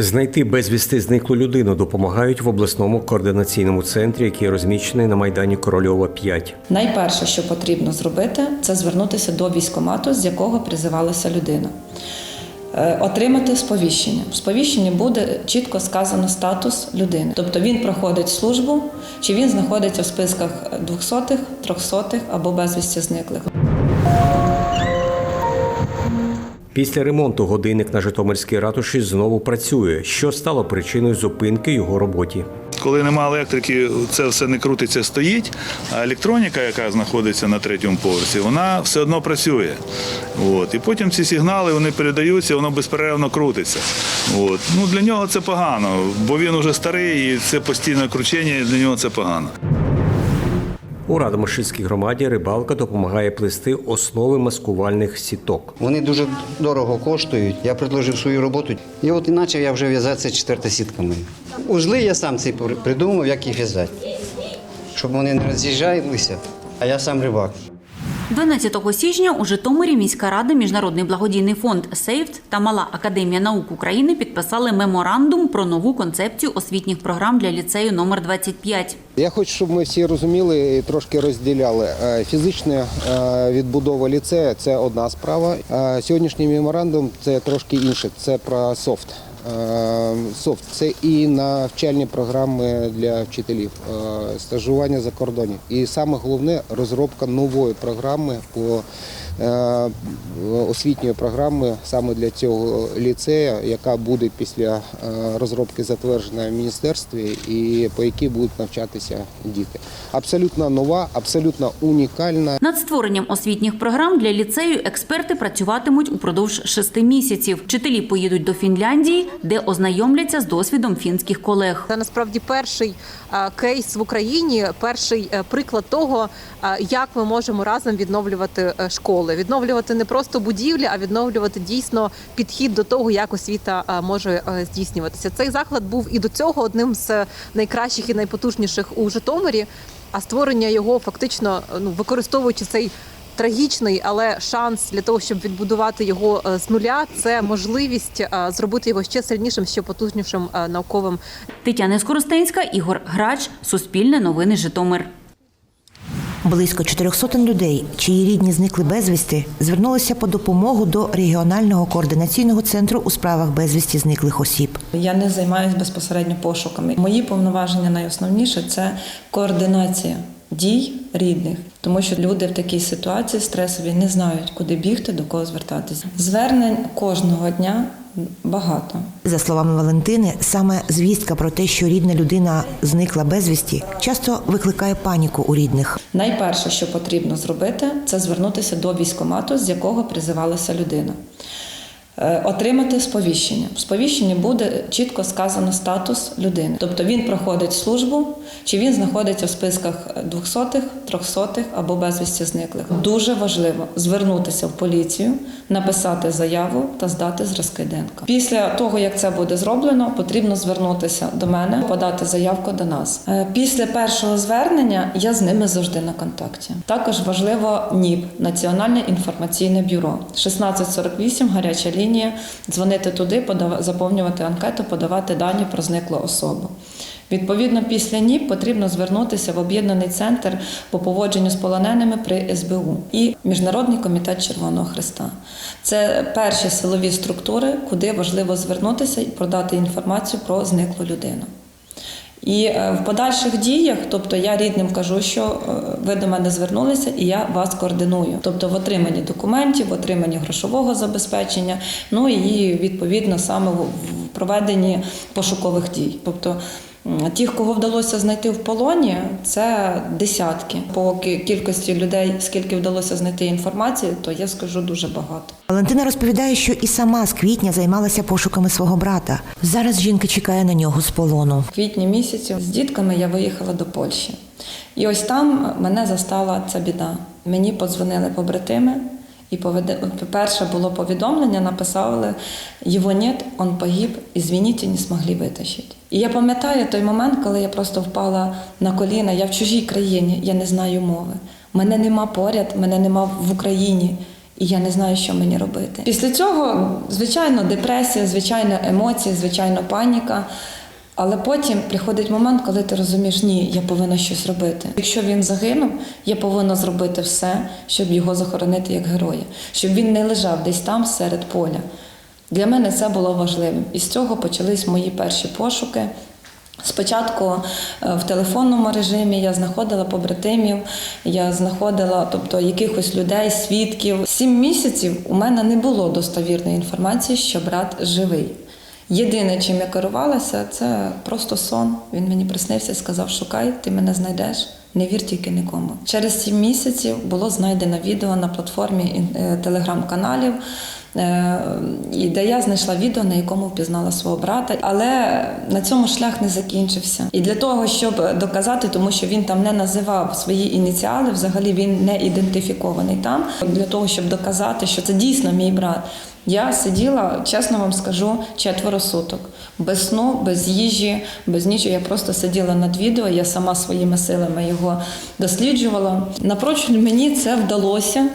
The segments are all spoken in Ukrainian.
Знайти безвісти зниклу людину допомагають в обласному координаційному центрі, який розміщений на майдані Корольова 5. Найперше, що потрібно зробити, це звернутися до військкомату, з якого призивалася людина. Е, Отримати сповіщення. В сповіщенні буде чітко сказано статус людини. Тобто він проходить службу, чи він знаходиться в списках 200-х, 300-х або безвісті зниклих. Після ремонту годинник на Житомирській ратуші знову працює, що стало причиною зупинки його роботі. Коли нема електрики, це все не крутиться, стоїть. А електроніка, яка знаходиться на третьому поверсі, вона все одно працює. От. І потім ці сигнали вони передаються, воно безперервно крутиться. От. Ну, для нього це погано, бо він уже старий і це постійне кручення, і для нього це погано. У Радомишльській громаді рибалка допомагає плести основи маскувальних сіток. Вони дуже дорого коштують. Я предложив свою роботу. І от іначе я вже в'язатися четверта сітками. Узли я сам цей придумав, як їх в'язати. Щоб вони не роз'їжджалися, а я сам рибак. 12 січня у Житомирі міська рада, Міжнародний благодійний фонд «Сейфт» та Мала академія наук України підписали меморандум про нову концепцію освітніх програм для ліцею номер 25. Я хочу, щоб ми всі розуміли і трошки розділяли. Е, Фізична е, відбудова ліцею це одна справа. Сьогоднішній меморандум це трошки інше. Це про софт. Е, Софт це і навчальні програми для вчителів, е, стажування за кордоном. І саме головне розробка нової програми по освітньої програми саме для цього ліцею, яка буде після е, розробки затверджена в міністерстві і по якій будуть навчатися діти. Абсолютно нова, абсолютно унікальна. Над створенням освітніх програм для ліцею експерти працюватимуть упродовж шести місяців. Вчителі поїдуть до Фінляндії, де ознайомляться з досвідом фінських колег. Це насправді перший е, кейс в Україні, перший е, приклад того, е, як ми можемо разом відновлювати е, школи, відновлювати не просто будівлі, а відновлювати дійсно підхід до того, як освіта е, може е, здійснюватися. Цей заклад був і до цього одним з найкращих і найпотужніших у Житомирі. А створення його фактично ну використовуючи цей. Трагічний, але шанс для того, щоб відбудувати його е, з нуля, це можливість е, зробити його ще сильнішим, ще потужнішим е, науковим Тетяна Скоростенська, Ігор Грач, Суспільне новини Житомир. Близько чотирьох сотень людей, чиї рідні зникли безвісти, звернулися по допомогу до регіонального координаційного центру у справах безвісті зниклих осіб. Я не займаюся безпосередньо пошуками. Мої повноваження найосновніше це координація дій рідних, тому що люди в такій ситуації стресовій не знають, куди бігти, до кого звертатися. Звернень кожного дня багато. За словами Валентини, саме звістка про те, що рідна людина зникла безвісті, часто викликає паніку у рідних. Найперше, що потрібно зробити, це звернутися до військкомату, з якого призивалася людина. Е, Отримати сповіщення. В сповіщенні буде чітко сказано статус людини. Тобто він проходить службу, чи він знаходиться в списках 200-х, 300-х або безвісті зниклих. Дуже важливо звернутися в поліцію, написати заяву та здати зразки ДНК. Після того, як це буде зроблено, потрібно звернутися до мене, подати заявку до нас. Е, Після першого звернення я з ними завжди на контакті. Також важливо НІП Національне інформаційне бюро 1648, гаряча лінія. Дзвонити туди, заповнювати анкету, подавати дані про зниклу особу. Відповідно, після НІП потрібно звернутися в об'єднаний центр по поводженню з полоненими при СБУ і Міжнародний комітет Червоного Христа. Це перші силові структури, куди важливо звернутися і продати інформацію про зниклу людину. І е, в подальших діях, тобто я рідним кажу, що е, ви до мене звернулися, і я вас координую. Тобто в отриманні документів, в отриманні грошового забезпечення, ну і відповідно саме в проведенні пошукових дій. Тобто Тих, кого вдалося знайти в полоні, це десятки. По кількості людей, скільки вдалося знайти інформації, то я скажу дуже багато. Валентина розповідає, що і сама з квітня займалася пошуками свого брата. Зараз жінка чекає на нього з полону. В квітні місяці з дітками я виїхала до Польщі. І ось там мене застала ця біда. Мені подзвонили побратими, і поведе- перше було повідомлення, написали «Його нет, он погиб, извините, не змогли витащити». І я пам'ятаю той момент, коли я просто впала на коліна, я в чужій країні, я не знаю мови. Мене нема поряд, мене нема в Україні. і я не знаю, що мені робити. Після цього, звичайно, депресія, звичайно, емоції, звичайно, паніка. Але потім приходить момент, коли ти розумієш, ні, я повинна щось робити. Якщо він загинув, я повинна зробити все, щоб його захоронити як героя, щоб він не лежав десь там серед поля. Для мене це було важливим. І з цього почались мої перші пошуки. Спочатку е, в телефонному режимі я знаходила побратимів, я знаходила тобто, якихось людей, свідків. Сім місяців у мене не було достовірної інформації, що брат живий. Єдине, чим я керувалася, це просто сон. Він мені приснився і сказав: Шукай, ти мене знайдеш. Не вір тільки нікому. Через сім місяців було знайдено відео на платформі е, телеграм-каналів, е, де я знайшла відео, на якому впізнала свого брата. Але на цьому шлях не закінчився. І для того, щоб доказати, тому що він там не називав свої ініціали, взагалі він не ідентифікований там. Для того, щоб доказати, що це дійсно мій брат. Я сиділа, чесно вам скажу, четверо суток. Без сну, без їжі, без нічого. Я просто сиділа над відео, я сама своїми силами його досліджувала. Напроч мені це вдалося.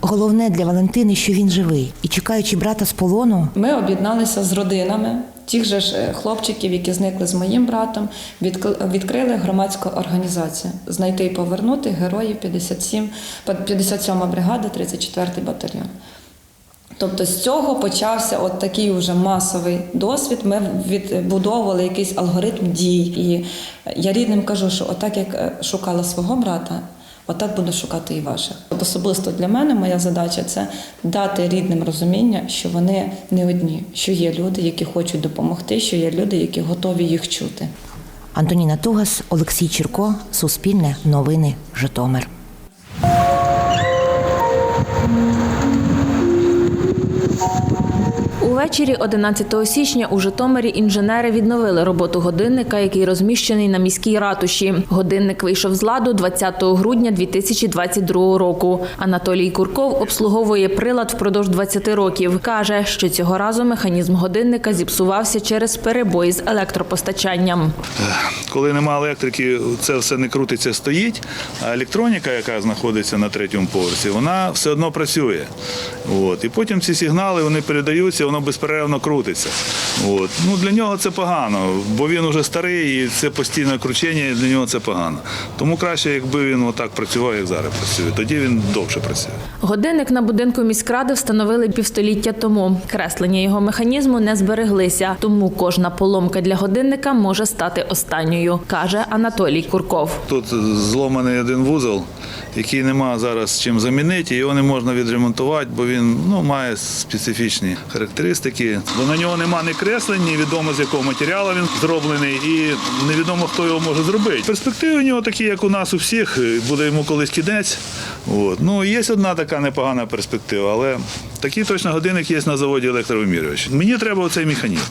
Головне для Валентини, що він живий, і чекаючи брата з полону, Ми об'єдналися з родинами тих же ж е, хлопчиків, які зникли з моїм братом, відкрили громадську організацію знайти і повернути героїв 57, 57 бригада, 34 батальйон. Тобто з цього почався от такий уже масовий досвід. Ми відбудовували якийсь алгоритм дій. І я рідним кажу, що отак як е, шукала свого брата, отак буду шукати і ваших. Особисто для мене моя задача це дати рідним розуміння, що вони не одні, що є люди, які хочуть допомогти, що є люди, які готові їх чути. Антоніна Тугас, Олексій Чірко, Суспільне, Новини, Житомир. Увечері 11 січня у Житомирі інженери відновили роботу годинника, який розміщений на міській ратуші. Годинник вийшов з ладу 20 грудня 2022 року. Анатолій Курков обслуговує прилад впродовж 20 років. Каже, що цього разу механізм годинника зіпсувався через перебої з електропостачанням. Коли нема електрики, це все не крутиться, стоїть. А електроніка, яка знаходиться на третьому поверсі, вона все одно працює. От. І потім ці сигнали вони передаються, воно безперервно крутиться. От. Ну, для нього це погано, бо він уже старий і це постійне кручення, і для нього це погано. Тому краще, якби він отак працював, як зараз працює. Тоді він довше працює. Годинник на будинку міськради встановили півстоліття тому. Креслення його механізму не збереглися, тому кожна поломка для годинника може стати останньою, каже Анатолій Курков. Тут зломаний один вузол, який нема зараз чим замінити, його не можна відремонтувати, бо він ну, має специфічні характеристики. Бо на нього нема ні креслень, ні відомо з якого матеріалу він зроблений, і невідомо хто його може зробити. Перспективи у нього такі, як у нас у всіх, буде йому колись кінець. От. Ну, є одна така непогана перспектива, але такий точно годинник є на заводі електровимірювач. Мені треба оцей механізм.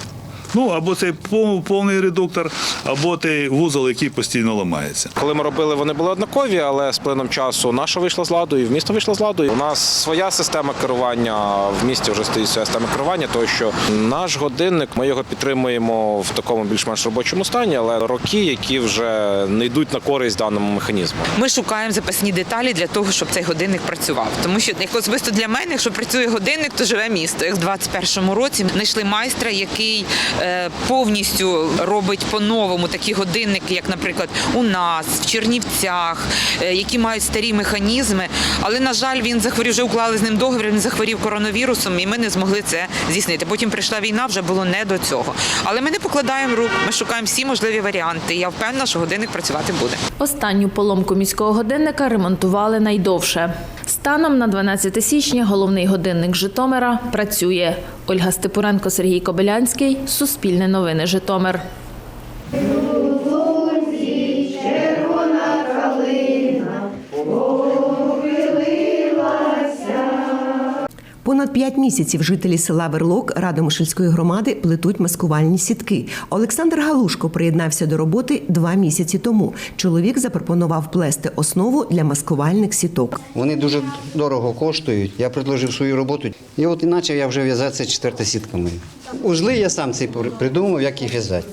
Ну, або цей пов- повний редуктор, або той вузол, який постійно ламається. Коли ми робили, вони були однакові, але з плином часу наша вийшла з ладу, і в місто вийшло з ладу. У нас своя система керування, в місті вже стоїть своя система керування, тому що наш годинник ми його підтримуємо в такому більш-менш робочому стані, але роки, які вже не йдуть на користь даному механізму. Ми шукаємо запасні деталі для того, щоб цей годинник працював. Тому що як особисто для мене, якщо працює годинник, то живе місто. Як в 21-му році знайшли майстра, який е, повністю робить по-новому такі годинники, як, наприклад, у нас в Чернівцях, е, які мають старі механізми. Але на жаль, він захворів, вже уклали з ним договір. Він захворів коронавірусом, і ми не змогли це здійснити. Потім прийшла війна, вже було не до цього. Але ми не покладаємо рук. Ми шукаємо всі можливі варіанти. Я впевнена, що годинник працювати буде. Останню поломку міського годинника ремонтували найдовше. Станом на 12 січня головний годинник Житомира працює. Ольга Степуренко, Сергій Кобилянський, Суспільне новини Житомир. Понад п'ять місяців жителі села Верлок Радомишльської громади плетуть маскувальні сітки. Олександр Галушко приєднався до роботи два місяці тому. Чоловік запропонував плести основу для маскувальних сіток. Вони дуже дорого коштують. Я предложив свою роботу. І от іначе я вже в'язатися четверта сітками. Узли я сам ці придумав, як їх в'язати.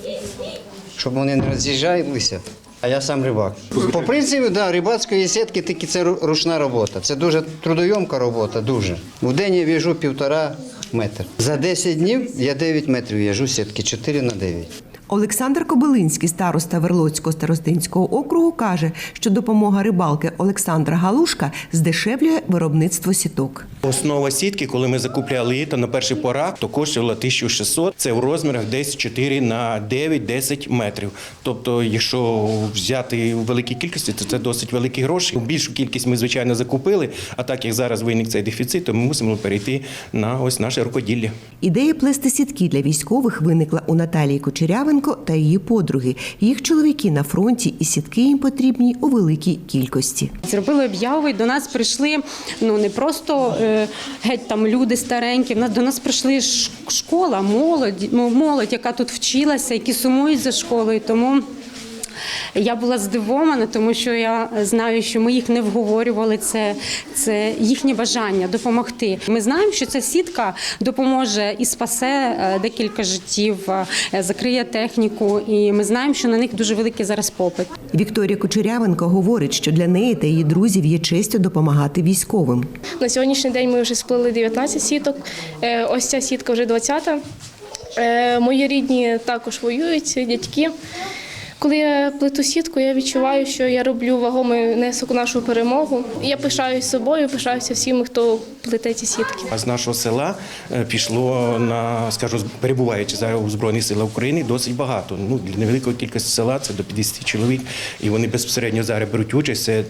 Щоб вони не роз'їжджалися. А я сам рибак. По принципі, да, рибацької сітки тільки це ручна робота. Це дуже трудойомка робота, дуже. В день я в'яжу півтора метра. За 10 днів я 9 метрів в'яжу сітки, 4 на 9. Олександр Кобилинський, староста Верлоцького старостинського округу, каже, що допомога рибалки Олександра Галушка здешевлює виробництво сіток. Основа сітки, коли ми закупляли її, то на перший порах, то коштувала 1600. Це в розмірах десь 4 на 9-10 метрів. Тобто, якщо взяти в великій кількості, то це досить великі гроші. Більшу кількість ми, звичайно, закупили. А так як зараз виник цей дефіцит, то ми мусимо перейти на ось наше рукоділля. Ідея плести сітки для військових виникла у Наталії Кучерявенко та її подруги. Їх чоловіки на фронті, і сітки їм потрібні у великій кількості. Зробили об'яви. до нас прийшли ну не просто е, геть там люди старенькі. в До нас прийшли школа, молодь, молодь, яка тут вчилася, які сумують за школою. Тому я була здивована, тому що я знаю, що ми їх не вговорювали. Це, це їхнє бажання допомогти. Ми знаємо, що ця сітка допоможе і спасе е, декілька життів, е, закриє техніку, і ми знаємо, що на них дуже великий зараз попит. Вікторія Кучерявенко говорить, що для неї та її друзів є честю допомагати військовим. На сьогоднішній день ми вже сплели 19 сіток. Е, Ось ця сітка вже 20-та. Е, Мої рідні також воюють, дядьки. Коли я плету сітку, я відчуваю, що я роблю вагомий внесок нашу перемогу. Я пишаюсь собою, пишаюся всіми, хто плете ці сітки. А з нашого села е, пішло на, скажу, перебуваючи зараз у Збройних силах України, досить багато. Ну, для невеликої кількості села це до 50 чоловік, і вони безпосередньо зараз беруть участь. Це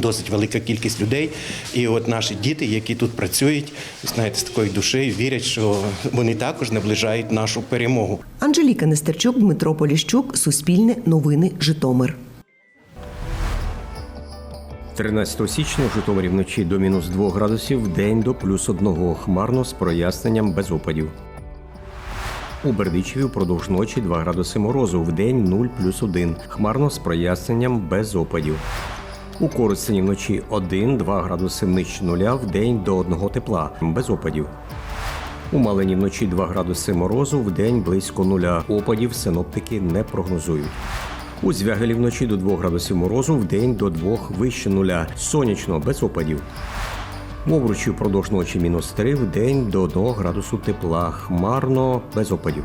досить велика кількість людей. І от наші діти, які тут працюють, знаєте, з такою душею вірять, що вони також наближають нашу перемогу. Анжеліка Нестерчук, Дмитро Поліщук, Суспільне, Новини, Житомир. 13 січня в Житомирі вночі до мінус 2 градусів, в день до плюс 1 хмарно з проясненням без опадів. У Бердичеві впродовж ночі 2 градуси морозу, в день 0 плюс 1, хмарно з проясненням без опадів. У Коростені вночі 1-2 градуси нижче нуля, в день до 1 тепла, без опадів. У Малині вночі 2 градуси морозу, в день близько нуля. Опадів синоптики не прогнозують. У Звягелі вночі до 2 градусів морозу, в день до 2 вище нуля. Сонячно, без опадів. В Овручі впродовж ночі мінус 3, в день до 1 градусу тепла. Хмарно, без опадів.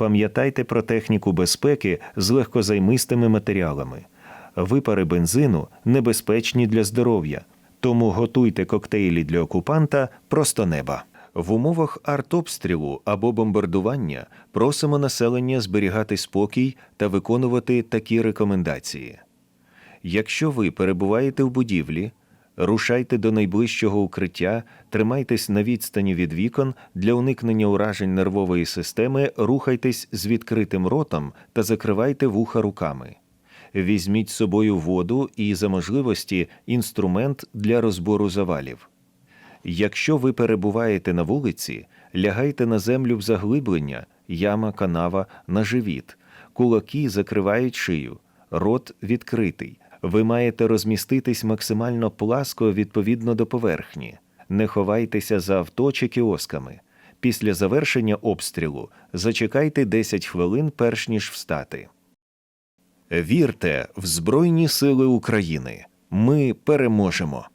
Пам'ятайте про техніку безпеки з легкозаймистими матеріалами. Випари бензину небезпечні для здоров'я, тому готуйте коктейлі для окупанта просто неба. В умовах артобстрілу або бомбардування просимо населення зберігати спокій та виконувати такі рекомендації. Якщо ви перебуваєте в будівлі, рушайте до найближчого укриття, тримайтесь на відстані від вікон для уникнення уражень нервової системи, рухайтесь з відкритим ротом та закривайте вуха руками. Візьміть з собою воду і, за можливості, інструмент для розбору завалів. Якщо ви перебуваєте на вулиці, лягайте на землю в заглиблення, яма, канава, на живіт. Кулаки закривають шию, рот відкритий. Ви маєте розміститись максимально пласко відповідно до поверхні. Не ховайтеся за авто чи кіосками. Після завершення обстрілу зачекайте 10 хвилин, перш ніж встати. Вірте в Збройні Сили України. Ми переможемо.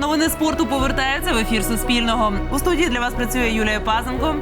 Новини спорту повертаються в ефір Суспільного. У студії для вас працює Юлія Пазенко.